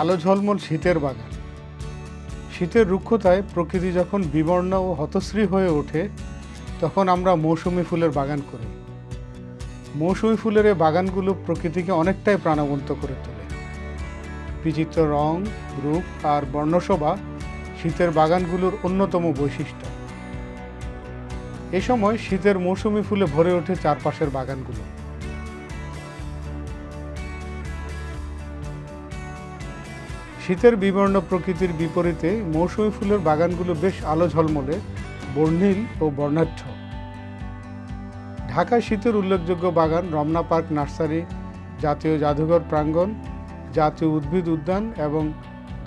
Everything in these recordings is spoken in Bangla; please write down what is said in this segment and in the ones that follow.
আলো ঝলমল শীতের বাগান। শীতের রুক্ষতায় প্রকৃতি যখন বিবর্ণ ও হতশ্রী হয়ে ওঠে, তখন আমরা মৌসুমি ফুলের বাগান করি। মৌসুমি ফুলের এই বাগানগুলো প্রকৃতিকে অনেকটাই প্রাণবন্ত করে তোলে। বিচিত্র রং, রূপ আর বর্ণশোভা শীতের বাগানগুলোর অন্যতম বৈশিষ্ট্য। এ সময় শীতের মৌসুমি ফুলে ভরে ওঠে চারপাশের বাগানগুলো। শীতের বিবর্ণ প্রকৃতির বিপরীতে মৌসুমী ফুলের বাগানগুলো বেশ আলো ঝলমলে, বর্ণিল ও বর্ণাঢ্য। ঢাকা শীতের উল্লেখযোগ্য বাগান রমনা পার্ক নার্সারি, জাতীয় জাদুঘর প্রাঙ্গণ, জাতীয় উদ্ভিদ উদ্যান এবং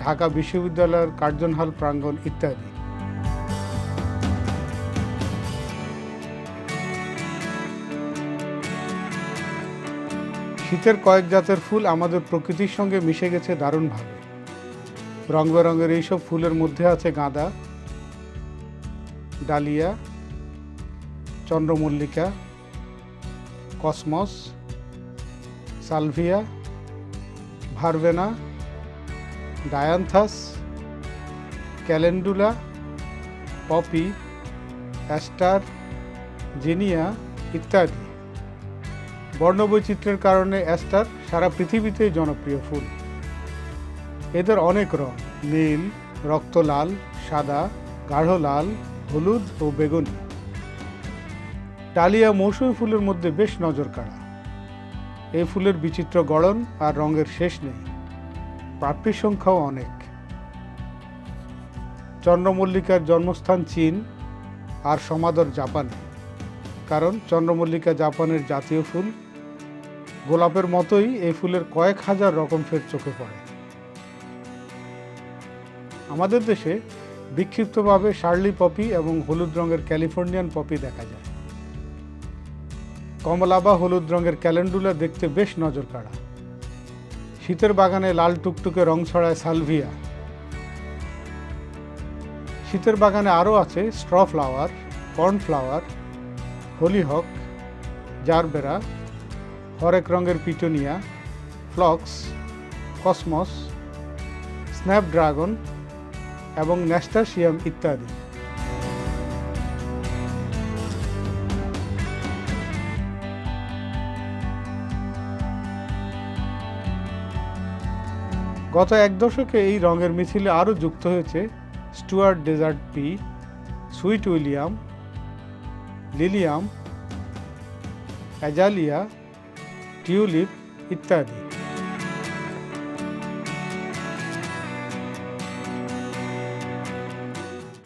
ঢাকা বিশ্ববিদ্যালয়ের কার্জন হল প্রাঙ্গণ ইত্যাদি। শীতের কয়েক জাতের ফুল আমাদের প্রকৃতির সঙ্গে মিশে গেছে দারুণভাবে। রং বেরঙের এইসব ফুলের মধ্যে আছে গাঁদা, ডালিয়া, চন্দ্রমল্লিকা, cosmos, salvia verbena dianthus, calendula, poppy, aster, zinnia ইত্যাদি। বর্ণবৈচিত্র্যের কারণে অ্যাস্টার সারা পৃথিবীতেই জনপ্রিয় ফুল। এদের অনেক রং, নীল, রক্ত লাল, সাদা, গাঢ় লাল, হলুদ ও বেগুনি। ডালিয়া মৌসুমী ফুলের মধ্যে বেশ নজর কাড়া এই ফুলের বিচিত্র গড়ন আর রঙের শেষ নেই। প্রাপ্তির সংখ্যাও অনেক। চন্দ্রমল্লিকার জন্মস্থান চীন আর সমাদর জাপানে। কারণ চন্দ্রমল্লিকা জাপানের জাতীয় ফুল। গোলাপের মতোই এই ফুলের কয়েক হাজার রকম ফের চোখে পড়ে। আমাদের দেশে বিক্ষিপ্তভাবে শার্লি পপি এবং হলুদ রঙের ক্যালিফোর্নিয়ান পপি দেখা যায়। কমলা বা হলুদ রঙের ক্যালেন্ডুলা দেখতে বেশ নজর কাড়া শীতের বাগানে লাল টুকটুকে রং ছড়ায় সালভিয়া। শীতের বাগানে আরও আছে straw flower cornflower hollyhock, gerbera, হরেক রঙের পিটোনিয়া, ফ্লক্স, কসমস, স্ন্যাপড্রাগন এবং ন্যাস্টাসিয়াম ইত্যাদি। গত এক দশকে এই রঙের মিছিলে আরও যুক্ত হয়েছে Sturt desert pea, sweet William, lilium, azalea, tulip ইত্যাদি।